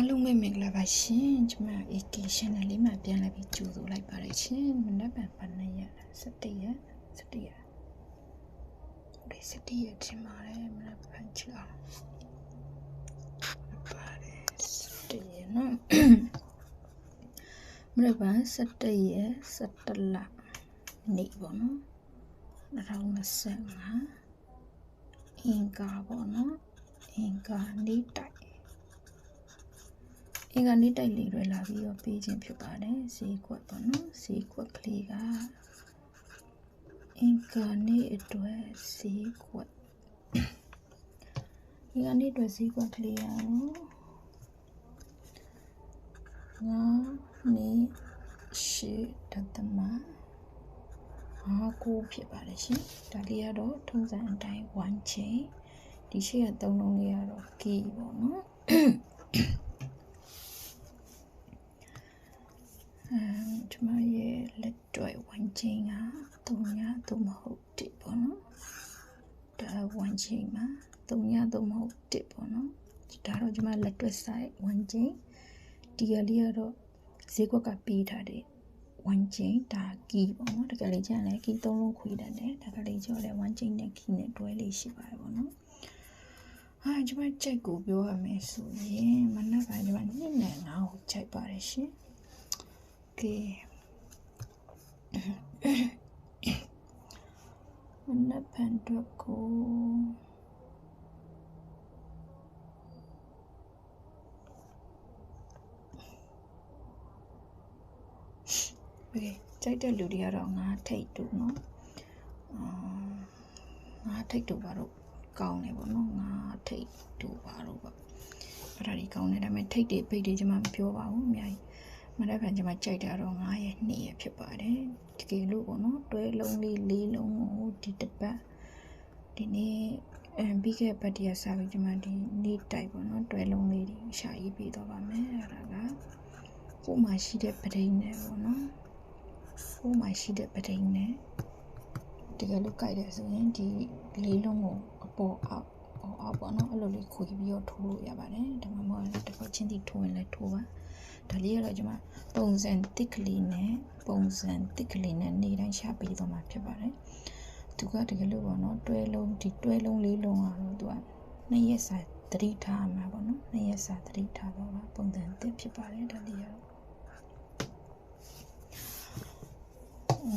အားလုံးပဲမင်္ဂလာပါရှင်ကျွန်မ AK channel လေးမှာပြန်လာပြီးကြိုဆိုလိုက်ပါတယ်ရှင်မနက်ဖြန်ပါနေရ17ရက်17ရက်ဒီ17ရက်ချင်းပါတယ်မနက်ဖြန်ချလာပါတယ်17ရက်နော်မနက်ဖြန်17ရက်17လနေ့ပေါ့နော်2025အင်္ဂါပေါ့နော်အင်္ဂါနေ့တိုက် အင်္ဂါနေ့တိုက်လေးတွေလာပြီးတော့ပေးခြင်းဖြစ်ပါတယ်ဈေးကွက်ပေါ့နော်ဈေးကွက်ကလေးကအင်္ဂါနေ့အတွက်ဈေးကွက်အင်္ဂါနေ့အတွက်ဈေးကွက်ကလေးရောငါနေရှိတသမအားကိုဖြစ်ပါတယ်ရှင်ဒါလေးကတော့ထုံးစံအတိုင်း1 chain ဒီရှေ့ကသုံးလုံးလေးကတော့ key ပေါ့နော် ကျွန်မရဲ့လက်တွဲ1 chain က3ညသို့မဟုတ်1ပေါ့နော်ဒါ1 chain မှာ3ညသို့မဟုတ်1ပေါ့နော်ဒါတော့ကျွန်မလက်တွဲ side 1 chain ဒီကလေးကတော့ဈေးကွက်ကပေးထားတဲ့ဝမ်ကျင်းဒါကီပေါ့နော်တကယ်လေးကျန်လဲကီသုံးလုံးခွေတယ်တဲ့တကယ်လေးကျော်လဲဝမ်ကျင်းနဲ့ကီနဲ့တွဲလေးရှိပါတယ်ပေါ့နော်အာကျွန်မကြိုက်ကိုပြောရမယ်ဆိုရင်မနက်ပိုင်းကျွန်မနှစ်နဲ့ငါ့ကိုကြိုက်ပါတယ်ရှင် ကဲမနက်ပိုင်းတော့ကိုโอเคကြိုက်တဲ့လူတွေကတော့ငါထိတ်တူเนาะအာငါထိတ်တူပါတော့ကောင်းတယ်ပေါ့နော်ငါထိတ်တူပါတော့ပေါ့အဲ့ဒါကြီးကောင်းတယ်ဒါပေမဲ့ထိတ်တွေပိတ်တွေကျွန်မမပြောပါဘူးအများကြီး မနေ့ကကျွန်မကြိုက်တာတော့ငါရဲ့နှစ်ရဖြစ်ပါတယ်တကယ်လို့ပေါ့နော်တွဲလုံးလေးလေးလုံးကိုဒီတစ်ပတ်ဒီနေ့အမ်ပြီးခဲ့ပတ်တရစားပြီးကျွန်မဒီနေ့တိုက်ပေါ့နော်တွဲလုံးလေးတွေရှာရေးပြီးတော့ပါမယ်အဲ့ဒါကကိုမှရှိတဲ့ပဒိန်းနဲ့ပေါ့နော်ကိုမှရှိတဲ့ပဒိန်းနဲ့တကယ်လို့ကြိုက်တယ်ဆိုရင်ဒီလေးလုံးကိုအပေါ်အောက်ပေါ်အောက်ပေါ့နော်အဲ့လိုလေးခွေပြီးတော့ထိုးလို့ရပါတယ်ဒါမှမဟုတ်တစ်ခါချင်းတီထိုးရင်လည်းထိုးပါ ဒါလေးကတော့ကျွန်မပုံစံတစ်ကလေးနဲ့ပုံစံတစ်ကလေးနဲ့နေတိုင်းရှာပေးတော့မှာဖြစ်ပါတယ်သူကတကယ်လို့ပေါ့နော်တွဲလုံးဒီတွဲလုံးလေးလုံးကတော့သူကနှစ်ရက်စာသတိထားမှာပေါ့နော်နှစ်ရက်စာသတိထားတော့ပါပုံစံတစ်ဖြစ်ပါတယ်ဒါလေးကတော့อื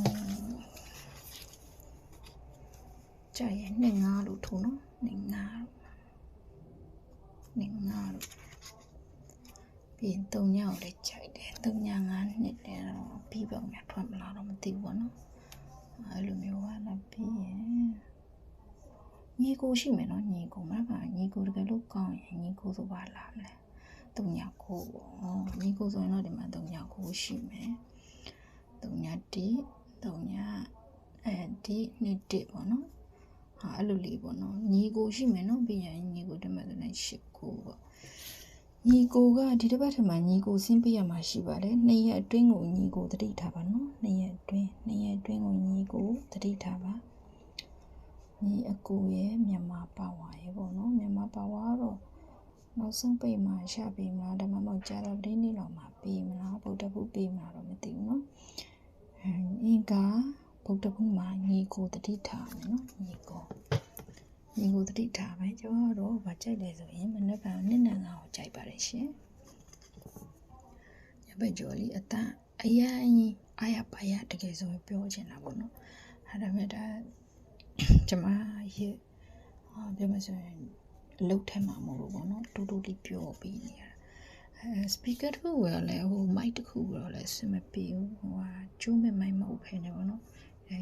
มကြာရဲ့နှစ်ငါးလို့ထိုးနော်နှစ်ငါးနှစ်ငါးလို့ ပြီးရင်၃ညောက်လည်းကြိုက်တယ်၃ညငါးနှစ်လည်းတော့ပြီးပေါ့များထွက်မလာတော့မသိဘူးပေါ့နော်အဲ့လိုမျိုးကလည်းပြီးရင်ညီကိုရှိမယ်နော်ညီကိုမကညီကိုတကယ်လို့ကောင်းရင်ညီကိုဆိုပါလာမလဲ၃ညကိုပေါ့ညီကိုဆိုရင်တော့ဒီမှာ၃ညကိုရှိမယ်၃ညတိ၃ညအဲဒီနှစ်တစ်ပေါ့နော်ဟာအဲ့လိုလေးပေါ့နော်ညီကိုရှိမယ်နော်ပြီးရင်ညီကိုတမန်တဲ့ရှစ်ကိုပေါ့ ညီကိုကဒီတစ်ပတ်ထမှာညီကိုဆင်းပေးရမှာရှိပါတယ်နှစ်ရက်အတွင်းကိုညီကိုတတိထားပါနော်နှစ်ရက်အတွင်းနှစ်ရက်အတွင်းကိုညီကိုတတိထားပါညီအကူရဲ့မြန်မာပါဝါရဲ့ပေါ့နော်မြန်မာပါဝါကတော့နောက်ဆုံးပိတ်မှာရှာပေးမလားဒါမှမဟုတ်ကြာတော့ဒိနေလောက်မှာပေးမလားဗုဒ္ဓဘုပေးမလားတော့မသိဘူးနော်အင်းကဗုဒ္ဓဘုမှာညီကိုတတိထားမယ်နော်ညီကို ညီကိုတတိထားမယ်ကျွန်တော်တော့ဗာကြိုက်တယ်ဆိုရင်မနေ့ကနှစ်နံငါကိုကြိုက်ပါတယ်ရှင်ညဘက်ကျော်လေးအတန်အရင်အာရပါရတကယ်ဆိုပြောချင်တာပေါ့နော်အဲ့ဒါမဲ့ဒါကျွန်မရဲ့အာပြောမဆိုရင်လုတ်ထဲမှာမဟုတ်ဘူးပေါ့နော်တူတူလေးပြောပြီးနေရအဲစပီကာတစ်ခုကလည်းဟိုမိုက်တစ်ခုတော့လည်းစမပြေဘူးဟိုဟာကျိုးမဲ့မိုက်မဟုတ်ဖ ೇನೆ ပေါ့နော်အဲ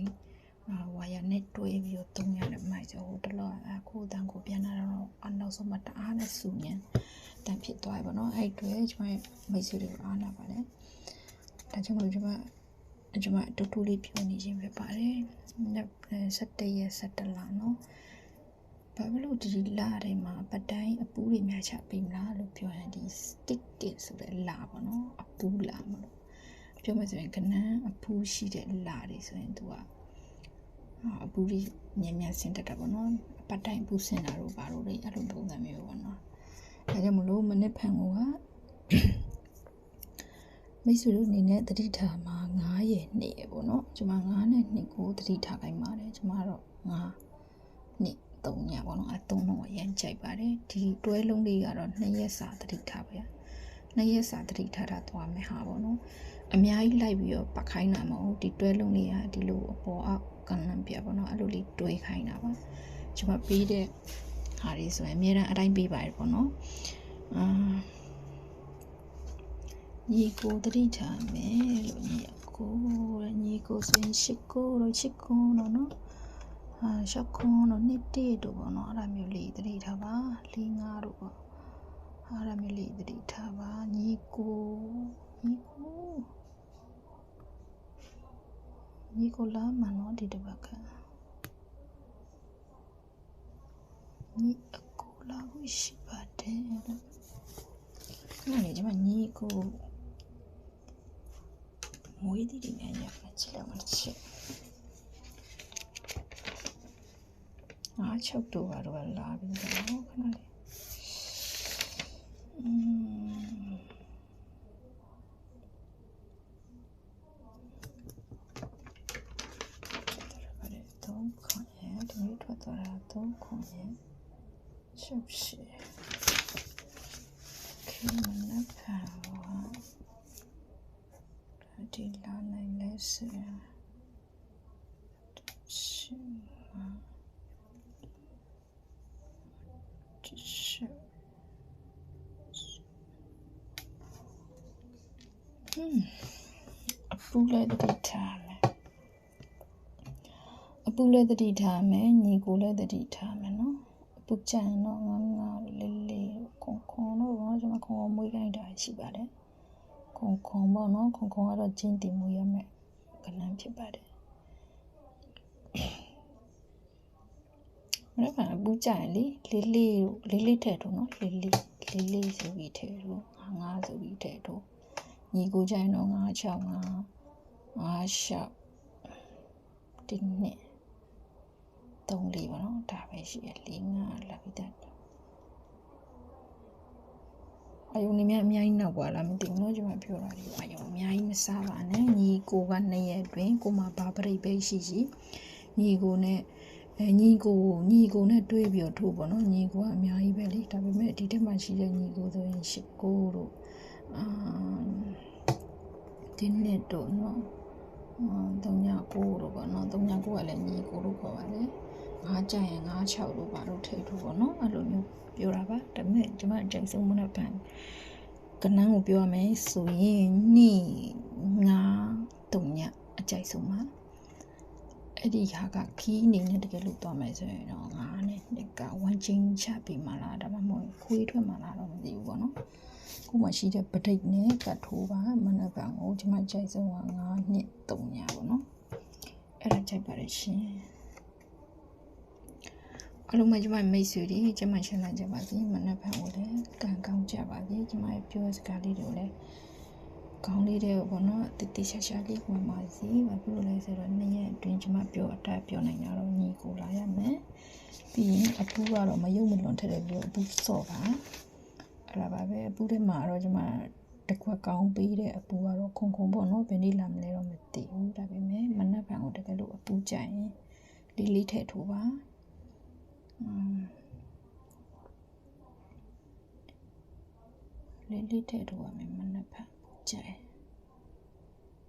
ဝါယာနဲ့တွဲပြီးတော့တုံးရတဲ့မိုက်ဆိုဟိုတလောအခုတန်ကိုပြန်လာတော့အနောက်ဆုံးမတအားနဲ့စူညံတန်ဖြစ်သွားပြီပေါ့နော်အဲ့တွဲကျွန်မမိတ်ဆွေတွေအားနာပါတယ်ဒါကြောင့်မလို့ကျွန်မကျွန်မတူတူလေးပြောနေခြင်းပဲပါတယ်17ရက်17လနော်ဘာလို့ဒီလာတွေမှာပတိုင်းအပူးတွေများချပေးမလားလို့ပြောရင်ဒီ stick တင်ဆိုတဲ့လာပေါ့နော်အပူးလာမလို့ပြောမှဆိုရင်ကနန်းအပူးရှိတဲ့လာတွေဆိုရင်သူက အပူးကြီးညံ့ညံ့ဆင်းတတ်တာပေါ့နော်ပတိုင်းပူးဆင်းတာတို့ဘာလို့လဲအဲ့လိုပုံစံမျိုးပေါ့နော်ဒါကြောင့်မလို့မနစ်ဖန်ကမိတ်ဆွေတို့အနေနဲ့တတိထားမှာ9ရဲ့2ရဲ့ပေါ့နော်ကျွန်မ9နဲ့2ကိုတတိထားခိုင်းပါတယ်ကျွန်မတော့9နှစ်3ညပေါ့နော်အဲ3တော့ရမ်းကြိုက်ပါတယ်ဒီတွဲလုံးလေးကတော့2ရက်စာတတိထားပဲ 2ရက်စာတတိထားတာသွားမယ်ဟာပေါ့နော်အများကြီးလိုက်ပြီးတော့ပတ်ခိုင်းတာမဟုတ်ဒီတွဲလုံးလေးကဒီလိုအပေါ်အောက်ကနန်ပြပေါ့နော်အဲ့လိုလေးတွဲခိုင်းတာပါကျွန်မပေးတဲ့ဟာလေးဆိုရင်အများအားအတိုင်းပေးပါတယ်ပေါ့နော်အာညီကိုတတိထားမယ်လို့ညီကိုညီကိုဆိုရင်ရှစ်ကိုတော့ရှစ်ကိုတော့နော်အာရှက်ခွန်းတော့နှစ်တေတို့ပေါ့နော်အဲ့ဒါမျိုးလေးတတိထားပါလေးငါတို့ပေါ့ အဲ့ဒါမျိုးလေးတတိထားပါညီကိုညီကိုညီကိုလာမနော်ဒီတစ်ပတ်ခါညီအကိုလာကိုရှိပါတယ်လို့ခဏလေးဒီမှာညီကိုမွေးတီတွေနဲ့ရမယ်ချစ်တယ်မချစ်အားချုပ်တော့ဘာတော့လာပြီးတော့ခဏလေး อืมအဲ့ဒါတော့ခွန်ရဲ့ဒီနေ့ထွက်သွားတာတော့ခွန်ရဲ့ချုပ်ရှိခေမနဖာဝါဒီလာနိုင်လဲစရာရှိမှာရှိဟင်း အပူလည်းတတိထားမယ်အပူလည်းတတိထားမယ်ညီကိုလည်းတတိထားမယ်နော်အပူကြံတော့ငါငါလေးလေးခွန်ခွန်တော့ဘာကျွန်မခွန်ခွန်မွေးခိုင်းတာရှိပါတယ်ခွန်ခွန်ပေါ့နော်ခွန်ခွန်ကတော့ကျင်းတင်မွေးရမယ်ကနန်းဖြစ်ပါတယ်မနေ့ကအပူကြံလေလေးလေးလေးလေးထည့်တော့နော်လေးလေးလေးလေးဆိုပြီးထည့်တော့ငါးဆိုပြီးထည့်တော့ ညီကိုကြံတော့ငါး6ငါးငါးရှောက်ဒီနှစ်3လေးပါနော်ဒါပဲရှိရ၄ငါးလာပြီးသားအယုံနေမြအများကြီးနောက်ပါလားမသိဘူးเนาะကျွန်မပြောတာဒီအယုံအများကြီးမစားပါနဲ့ညီကိုက2ရက်အတွင်းကိုမဘာပရိတ်ပဲရှိရှိညီကိုနဲ့အဲညီကိုညီကိုနဲ့တွေးပြီးတော့ထိုးပေါ့နော်ညီကိုကအများကြီးပဲလေဒါပေမဲ့ဒီတက်မှရှိတဲ့ညီကိုဆိုရင်ရှစ်ကိုတို့အာ ဒီနှစ်တို့နော်39တို့ပေါ့နော်39ကလည်းညီကိုတို့ခေါ်ပါတယ်ငါးကြရင်ငါး6တို့ပါတို့ထိတ်တို့ပေါ့နော်အဲ့လိုမျိုးပြောတာပါဒါပေမဲ့ကျွန်မအကြိုက်ဆုံးမနက်ဖြန်ကနန်းကိုပြောရမယ်ဆိုရင်နိငါတုံညအကြိုက်ဆုံးပါအဲ့ဒီဟာကခီးအနေနဲ့တကယ်လို့သွားမယ်ဆိုရင်တော့ငါနဲ့တကဝမ်ချင်းချပြီးမှလားဒါမှမဟုတ်ခွေးထွက်မှလားတော့မသိဘူးပေါ့နော် ခုမှရှိတဲ့ပဋိတ်နဲ့ကတ်ထိုးပါမနက်ဖြန်ကိုဒီမှာကြိုက်ဆုံးက9နှစ်3ညပေါ့နော်အဲ့ဒါကြိုက်ပါတယ်ရှင်အလုံးမကျမမိတ်ဆွေတွေကျမချမ်းသာကြပါစေမနက်ဖြန်ကိုလည်းကံကောင်းကြပါစေကျမရဲ့ပြောစကားလေးတွေကိုလည်းကောင်းလေးတဲ့ဘောနော်တတိရှာရှာလေးဝင်ပါစီဘာဖြစ်လို့လဲဆိုတော့နှစ်ရက်အတွင်းကျမပြောအတက်ပြောနိုင်တာတော့ညီကိုလာရမယ်ပြီးရင်အပူကတော့မယုံမလွန်ထက်တယ်ပြီးတော့အပူစော့ပါ အဲ့ဒါပါပဲအပူထဲမှာတော့ကျမတကွက်ကောင်းပေးတဲ့အပူကတော့ခုံခုံပေါ့နော်ဘယ်နည်းလာမလဲတော့မသိဘူးဒါပေမဲ့မနက်ဖြန်ကိုတကယ်လို့အပူကြိုင်လေးလေးထည့်ထိုးပါလေးလေးထည့်ထိုးရမယ်မနက်ဖြန်ကြိုင်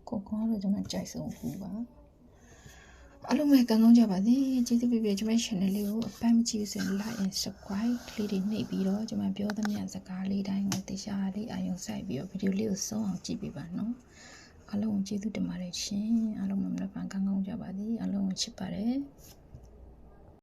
ကိုကောတော့ကျွန်မကြိုက်ဆုံးဘူးပါ အလုံးမဲ့ကံကောင်းကြပါစေကျေးဇူးပြုပြကျွန်မ channel လေးကိုအပန်းမကြည့်ဆိုရင် like and subscribe လေးတွေနှိပ်ပြီးတော့ကျွန်မပြောသမျှစကားလေးတိုင်းကိုတရားလေးအာရုံစိုက်ပြီးတော့ဗီဒီယိုလေးကိုဆုံးအောင်ကြည့်ပေးပါနော်အလုံးကျေးဇူးတင်ပါတယ်ရှင်အလုံးမမနက်ဖြန်ကံကောင်းကြပါစေအလုံးချစ်ပါတယ်